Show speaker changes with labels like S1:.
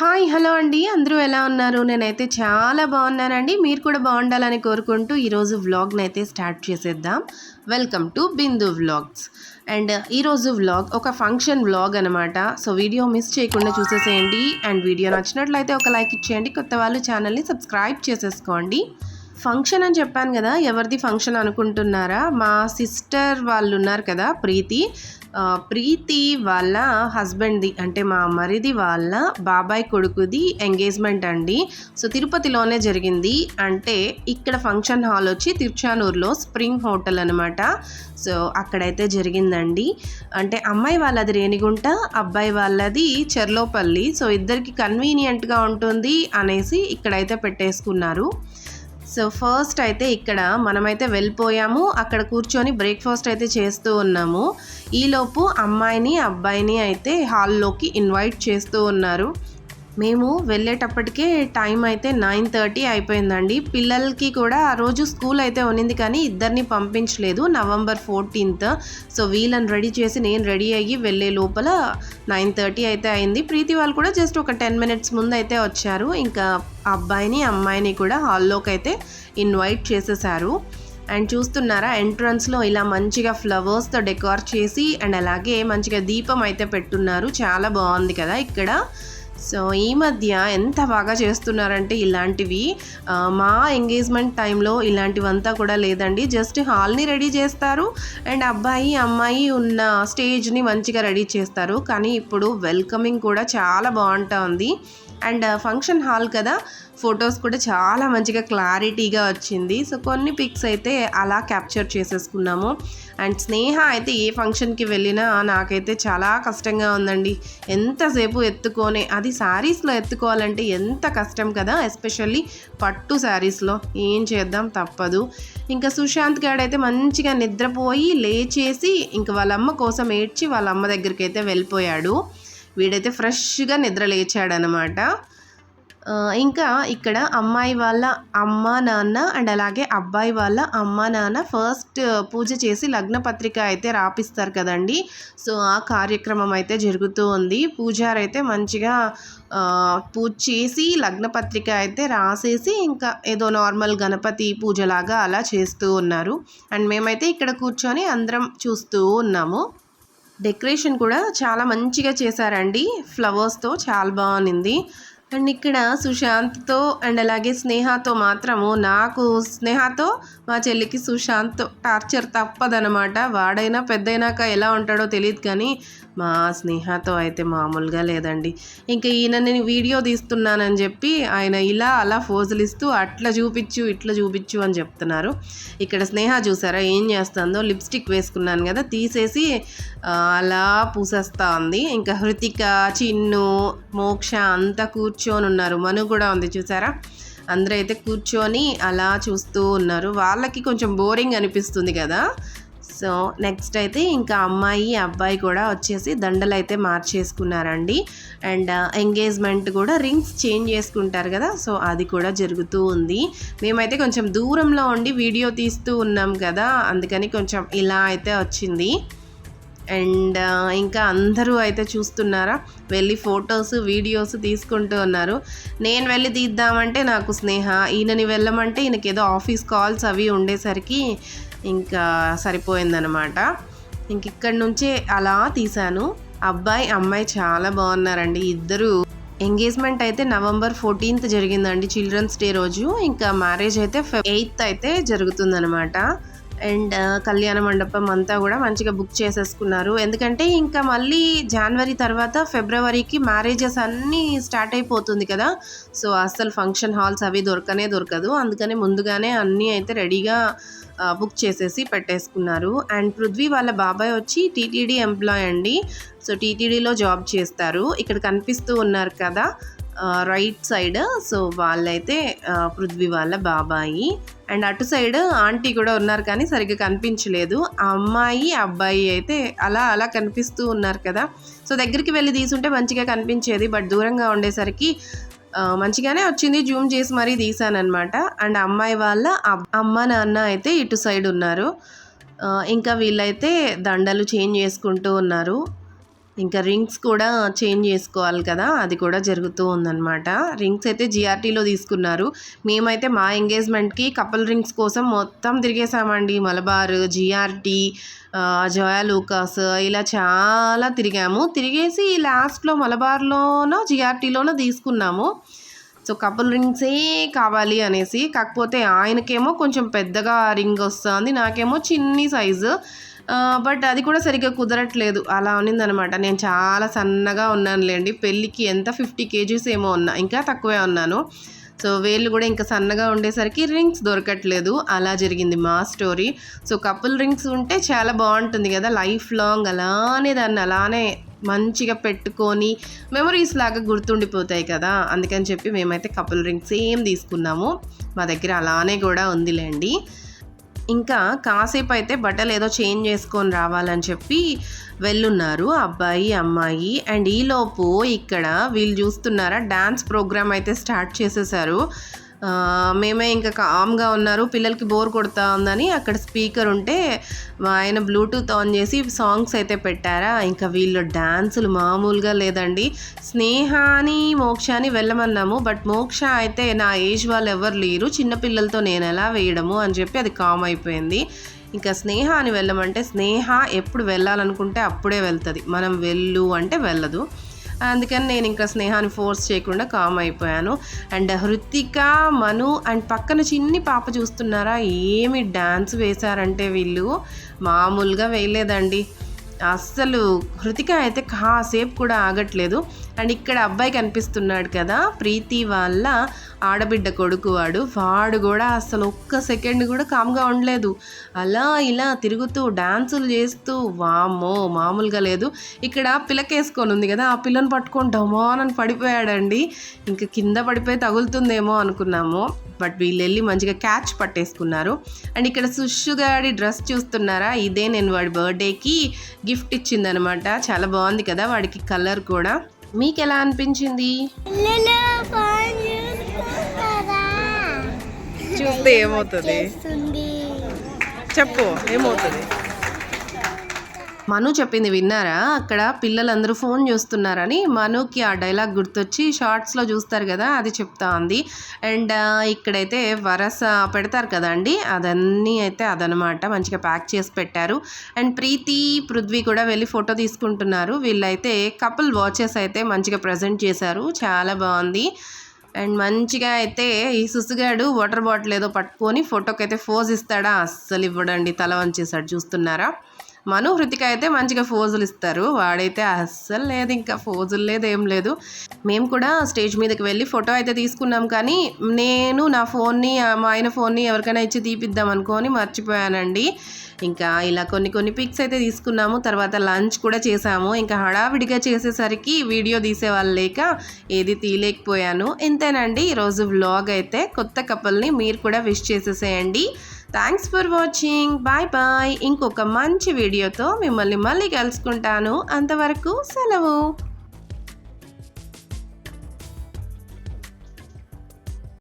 S1: Hi hello అండి. అందరూ ఎలా ఉన్నారు? నేనైతే చాలా బాగున్నానండి. మీరు కూడా బాగుండాలని కోరుకుంటూ ఈరోజు వ్లాగ్ని అయితే స్టార్ట్ చేసేద్దాం. Welcome to Bindu vlogs. And ఈరోజు వ్లాగ్ ఒక ఫంక్షన్ వ్లాగ్ అనమాట సో వీడియో మిస్ చేయకుండా చూసేసేయండి. అండ్ వీడియో నచ్చినట్లయితే ఒక లైక్ ఇచ్చేయండి. కొత్త వాళ్ళు ఛానల్ని సబ్స్క్రైబ్ చేసేసుకోండి. ఫంక్షన్ అని చెప్పాను కదా ఎవరిది ఫంక్షన్ అనుకుంటున్నారా? మా సిస్టర్ వాళ్ళు ఉన్నారు కదా ప్రీతి. ప్రీతి వాళ్ళ హస్బెండ్ది అంటే మా మరిది వాళ్ళ బాబాయ్ కొడుకుది ఎంగేజ్మెంట్ అండి. సో తిరుపతిలోనే జరిగింది. అంటే ఇక్కడ ఫంక్షన్ హాల్ వచ్చి తిరుచానూరులో స్ప్రింగ్ హోటల్ అనమాట సో అక్కడైతే జరిగిందండి. అంటే అమ్మాయి వాళ్ళది రేణిగుంట అబ్బాయి వాళ్ళది చెర్లోపల్లి. సో ఇద్దరికి కన్వీనియంట్గా ఉంటుంది అనేసి ఇక్కడైతే పెట్టేసుకున్నారు. సో ఫస్ట్ అయితే ఇక్కడ మనమైతే వెళ్ళిపోయాము. అక్కడ కూర్చొని బ్రేక్ఫాస్ట్ అయితే చేస్తూ ఉన్నాము. ఈలోపు అమ్మాయిని అబ్బాయిని అయితే హాల్లోకి ఇన్వైట్ చేస్తూ ఉన్నారు. మేము వెళ్ళేటప్పటికే టైం అయితే నైన్ థర్టీ అయిపోయిందండి. పిల్లలకి కూడా ఆ రోజు స్కూల్ అయితే ఉన్నింది కానీ ఇద్దరిని పంపించలేదు. November fourteenth. సో వీళ్ళని రెడీ చేసి నేను రెడీ అయ్యి వెళ్ళే లోపల నైన్ థర్టీ అయితే అయింది. ప్రీతి వాళ్ళు కూడా జస్ట్ ఒక టెన్ మినిట్స్ ముందు అయితే వచ్చారు. ఇంకా అబ్బాయిని అమ్మాయిని కూడా హాల్లోకి అయితే ఇన్వైట్ చేసేసారు. అండ్ చూస్తున్నారా ఎంట్రన్స్లో ఇలా మంచిగా ఫ్లవర్స్తో డెకార్ చేసి అండ్ అలాగే మంచిగా దీపం అయితే పెట్టున్నారు. చాలా బాగుంది కదా ఇక్కడ. సో ఈ మధ్య ఎంత బాగా చేస్తున్నారంటే ఇలాంటివి. మా ఎంగేజ్మెంట్ టైంలో ఇలాంటివంతా కూడా లేదండి. జస్ట్ హాల్ని రెడీ చేస్తారు. అండ్ అబ్బాయి అమ్మాయి ఉన్న స్టేజ్ని మంచిగా రెడీ చేస్తారు. కానీ ఇప్పుడు వెల్కమింగ్ కూడా చాలా బాగుంటుంది. అండ్ ఫంక్షన్ హాల్ కదా ఫొటోస్ కూడా చాలా మంచిగా క్లారిటీగా వచ్చింది. సో కొన్ని పిక్స్ అయితే అలా క్యాప్చర్ చేసేసుకున్నాము. అండ్ స్నేహ అయితే ఏ ఫంక్షన్కి వెళ్ళినా నాకైతే చాలా కష్టంగా ఉందండి. ఎంతసేపు ఎత్తుకొని అది శారీస్లో ఎత్తుకోవాలంటే ఎంత కష్టం కదా ఎస్పెషల్లీ పట్టు శారీస్లో. ఏం చేద్దాం? తప్పదు. ఇంకా సుశాంత్ గాడైతే మంచిగా నిద్రపోయి లేచేసి ఇంకా వాళ్ళ అమ్మ కోసం ఏడ్చి వాళ్ళ అమ్మ దగ్గరికి అయితే వెళ్ళిపోయాడు. వీడైతే ఫ్రెష్గా నిద్ర లేచాడనమాట. ఇంకా ఇక్కడ అమ్మాయి వాళ్ళ అమ్మ నాన్న అండ్ అలాగే అబ్బాయి వాళ్ళ అమ్మ నాన్న ఫస్ట్ పూజ చేసి లగ్న పత్రిక అయితే రాపిస్తారు కదండి. సో ఆ కార్యక్రమం అయితే జరుగుతూ ఉంది. పూజారు అయితే మంచిగా పూజ చేసి లగ్న పత్రిక అయితే రాసేసి ఇంకా ఏదో నార్మల్ గణపతి పూజలాగా అలా చేస్తూ ఉన్నారు. అండ్ మేమైతే ఇక్కడ కూర్చొని అందరం చూస్తూ ఉన్నాము. డెకరేషన్ కూడా చాలా మంచిగా చేశారండి. ఫ్లవర్స్తో చాలా బాగుంది. అండ్ ఇక్కడ సుశాంత్తో అండ్ అలాగే స్నేహతో మాత్రము నాకు స్నేహతో మా చెల్లికి సుశాంత్ టార్చర్ తప్పదనమాట వాడైనా పెద్దయినాక ఎలా ఉంటాడో తెలియదు కానీ మా స్నేహతో అయితే మామూలుగా లేదండి. ఇంకా ఈయన నేను వీడియో తీస్తున్నానని చెప్పి ఆయన ఇలా అలా ఫోజులు ఇస్తూ అట్లా చూపించు ఇట్లా చూపించు అని చెప్తున్నారు. ఇక్కడ స్నేహ చూసారా ఏం చేస్తుందో? లిప్స్టిక్ వేసుకున్నాను కదా తీసేసి అలా పూసేస్తా ఉంది. ఇంకా హృతిక చిన్ను మోక్ష అంతా కూర్చొని ఉన్నారు. మను కూడా ఉంది చూసారా? అందరూ అయితే కూర్చొని అలా చూస్తూ ఉన్నారు. వాళ్ళకి కొంచెం బోరింగ్ అనిపిస్తుంది కదా? సో నెక్స్ట్ అయితే ఇంకా అమ్మాయి అబ్బాయి కూడా వచ్చేసి దండలు అయితే మార్చేసుకున్నారండి. అండ్ ఎంగేజ్మెంట్ కూడా రింగ్స్ చేంజ్ చేసుకుంటారు కదా? సో అది కూడా జరుగుతూ ఉంది. మేమైతే కొంచెం దూరంలో ఉండి వీడియో తీస్తూ ఉన్నాం కదా? అందుకని కొంచెం ఇలా అయితే వచ్చింది. అండ్ ఇంకా అందరూ అయితే చూస్తున్నారా? వెళ్ళి ఫొటోస్ వీడియోస్ తీసుకుంటూ ఉన్నారు. నేను వెళ్ళి తీద్దామంటే నాకు స్నేహ ఈయనని వెళ్ళమంటే ఈయనకి ఏదో ఆఫీస్ కాల్స్ అవి ఉండేసరికి ఇంకా సరిపోయిందనమాట ఇంక ఇక్కడ నుంచే అలా తీశాను. అబ్బాయి అమ్మాయి చాలా బాగున్నారండి. ఇద్దరు ఎంగేజ్మెంట్ అయితే నవంబర్ ఫోర్టీన్త్ జరిగిందండి చిల్డ్రన్స్ డే రోజు. ఇంకా మ్యారేజ్ అయితే ఎయిత్ అయితే జరుగుతుందనమాట అండ్ కళ్యాణ మండపం అంతా కూడా మంచిగా బుక్ చేసేసుకున్నారు. ఎందుకంటే ఇంకా మళ్ళీ జనవరి తర్వాత ఫిబ్రవరికి మ్యారేజెస్ అన్నీ స్టార్ట్ అయిపోతుంది కదా. సో అస్సలు ఫంక్షన్ హాల్స్ అవి దొరకనే దొరకదు. అందుకని ముందుగానే అన్నీ అయితే రెడీగా బుక్ చేసేసి పెట్టేసుకున్నారు. అండ్ పృథ్వీ వాళ్ళ బాబాయ్ వచ్చి టీటీడీ ఎంప్లాయ్ అండి. సో టీటీడీలో జాబ్ చేస్తారు. ఇక్కడ కనిపిస్తూ ఉన్నారు కదా. రైట్ సైడ్ సో వాళ్ళైతే పృథ్వీ వాళ్ళ బాబాయి. అండ్ అటు సైడ్ ఆంటీ కూడా ఉన్నారు కానీ సరిగ్గా కనిపించలేదు. ఆ అమ్మాయి అబ్బాయి అయితే అలా అలా కనిపిస్తూ ఉన్నారు కదా. సో దగ్గరికి వెళ్ళి తీసుంటే మంచిగా కనిపించేది. బట్ దూరంగా ఉండేసరికి మంచిగానే వచ్చింది. జూమ్ చేసి మరీ తీసానమాట అండ్ అమ్మాయి వాళ్ళ అమ్మ నాన్న అయితే ఇటు సైడ్ ఉన్నారు. ఇంకా వీళ్ళైతే దండలు చేంజ్ చేసుకుంటూ ఉన్నారు. ఇంకా రింగ్స్ కూడా చేంజ్ చేసుకోవాలి కదా అది కూడా జరుగుతూ ఉందన్నమాట. రింగ్స్ అయితే జిఆర్టీలో తీసుకున్నారు. మేమైతే మా ఎంగేజ్మెంట్కి కపుల్ రింగ్స్ కోసం మొత్తం తిరిగేసామండి. మలబార్ జిఆర్టీ జోయా లూకాస్ ఇలా చాలా తిరిగాము. తిరిగేసి లాస్ట్లో మలబార్లోనో జిఆర్టీలోనో తీసుకున్నాము. సో కపుల్ రింగ్సే కావాలి అనేసి కాకపోతే ఆయనకేమో కొంచెం పెద్దగా రింగ్ వస్తుంది నాకేమో చిన్ని సైజు. బట్ అది కూడా సరిగ్గా కుదరట్లేదు. అలా ఉన్నిందనమాట. నేను చాలా సన్నగా ఉన్నానులేండి. పెళ్ళికి ఎంత ఫిఫ్టీ కేజీస్ ఏమో ఉన్నా ఇంకా తక్కువే ఉన్నాను. సో వేళ్ళు కూడా ఇంకా సన్నగా ఉండేసరికి రింగ్స్ దొరకట్లేదు. అలా జరిగింది మా స్టోరీ. సో కపుల్ రింగ్స్ ఉంటే చాలా బాగుంటుంది కదా లైఫ్ లాంగ్ అలానే దాన్ని అలానే మంచిగా పెట్టుకొని మెమరీస్ లాగా గుర్తుండిపోతాయి కదా. అందుకని చెప్పి మేమైతే కపుల్ రింగ్స్ ఏం తీసుకున్నాము. మా దగ్గర అలానే కూడా ఉందిలేండి. ఇంకా కాసేపు అయితే బట్టలు ఏదో చేంజ్ చేసుకొని రావాలని చెప్పి వెళ్ళున్నారు. అబ్బాయి అమ్మాయి అండ్ ఈలోపు ఇక్కడ వీళ్ళు చూస్తున్నారా డ్యాన్స్ ప్రోగ్రామ్ అయితే స్టార్ట్ చేసేసారు. మేమే ఇంకా కామ్గా ఉన్నారు. పిల్లలకి బోర్ కొడతా ఉందని అక్కడ స్పీకర్ ఉంటే మా ఆయన బ్లూటూత్ ఆన్ చేసి సాంగ్స్ అయితే పెట్టారా. ఇంకా వీళ్ళు డ్యాన్సులు మామూలుగా లేదండి. స్నేహాని మోక్షాని వెళ్ళమన్నాము. బట్ మోక్ష అయితే నా ఏజ్ వాళ్ళు ఎవరు లేరు. చిన్నపిల్లలతో నేను ఎలా వేయడము అని చెప్పి అది కామ్ అయిపోయింది. ఇంకా స్నేహ అని వెళ్ళమంటే స్నేహ ఎప్పుడు వెళ్ళాలనుకుంటే అప్పుడే వెళ్తుంది. మనం వెళ్ళు అంటే వెళ్ళదు. అందుకని నేను ఇంకా స్నేహాన్ని ఫోర్స్ చేయకుండా కామ్ అయిపోయాను. అండ్ హృతిక మను అండ్ పక్కన చిన్ని పాప చూస్తున్నారా? ఏమి డ్యాన్స్ వేశారంటే వీళ్ళు? మామూలుగా వేయలేదండి. అస్సలు హృతిక అయితే కాసేపు కూడా ఆగట్లేదు. అండ్ ఇక్కడ అబ్బాయి కనిపిస్తున్నాడు కదా ప్రీతి వాళ్ళ ఆడబిడ్డ కొడుకు వాడు. వాడు కూడా అసలు ఒక్క సెకండ్ కూడా కామ్గా ఉండలేదు. అలా ఇలా తిరుగుతూ డాన్సులు చేస్తూ వామ్మో మామూలుగా లేదు. ఇక్కడ పిల్లకేసుకొని ఉంది కదా ఆ పిల్లని పట్టుకొని డమానని పడిపోయాడండి. ఇంకా కింద పడిపోయి తగులుతుందేమో అనుకున్నాము. బట్ వీళ్ళు వెళ్ళి మంచిగా క్యాచ్ పట్టేసుకున్నారు. అండ్ ఇక్కడ సుషు గాడి డ్రెస్ చూస్తున్నారా? ఇదే నేను వాడి బర్త్డేకి గిఫ్ట్ ఇచ్చిందనమాట. చాలా బాగుంది కదా వాడికి కలర్ కూడా. మీకు ఎలా అనిపించింది? చూస్తే ఏమవుతుంది? చెప్పు ఏమవుతుంది? మను చెప్పింది విన్నారా? అక్కడ పిల్లలందరూ ఫోన్ చూస్తున్నారని మనుకి ఆ డైలాగ్ గుర్తొచ్చి షార్ట్స్లో చూస్తారు కదా అది చెప్తా ఉంది అండ్ ఇక్కడైతే వరస పెడతారు కదండి అదన్నీ అయితే అదనమాట మంచిగా ప్యాక్ చేసి పెట్టారు. అండ్ ప్రీతి పృథ్వీ కూడా వెళ్ళి ఫోటో తీసుకుంటున్నారు. వీళ్ళైతే కపుల్ వాచెస్ అయితే మంచిగా ప్రజెంట్ చేశారు చాలా బాగుంది. అండ్ మంచిగా అయితే ఈ సుసుగాడు వాటర్ బాటిల్ ఏదో పట్టుకొని ఫోటోకి అయితే ఫోజ్ ఇస్తాడా? అస్సలు ఇవ్వడండి తల వంచేసాడు చూస్తున్నారా? మను హృతిక అయితే మంచిగా ఫోజులు ఇస్తారు. వాడైతే అస్సలు లేదు ఇంకా ఫోజులు లేదు ఏం లేదు. మేము కూడా స్టేజ్ మీదకి వెళ్ళి ఫోటో అయితే తీసుకున్నాం. కానీ నేను నా ఫోన్ని మా ఆయన ఫోన్ని ఎవరికైనా ఇచ్చి తీపిద్దాం అనుకొని మర్చిపోయానండి. ఇంకా ఇలా కొన్ని కొన్ని పిక్స్ అయితే తీసుకున్నాము. తర్వాత లంచ్ కూడా చేసాము. ఇంకా హడావిడిగా చేసేసరికి వీడియో తీసేవాళ్ళు లేక ఏది తీయలేకపోయాను. ఇంతేనండి ఈరోజు వ్లాగ్ అయితే. కొత్త కపుల్ని మీరు కూడా విష్ చేసేసేయండి. Thanks for watching bye bye ఇంకొక మంచి వీడియోతో మిమ్మల్ని మళ్ళీ కలుసుకుంటాను. అంతవరకు సెలవు.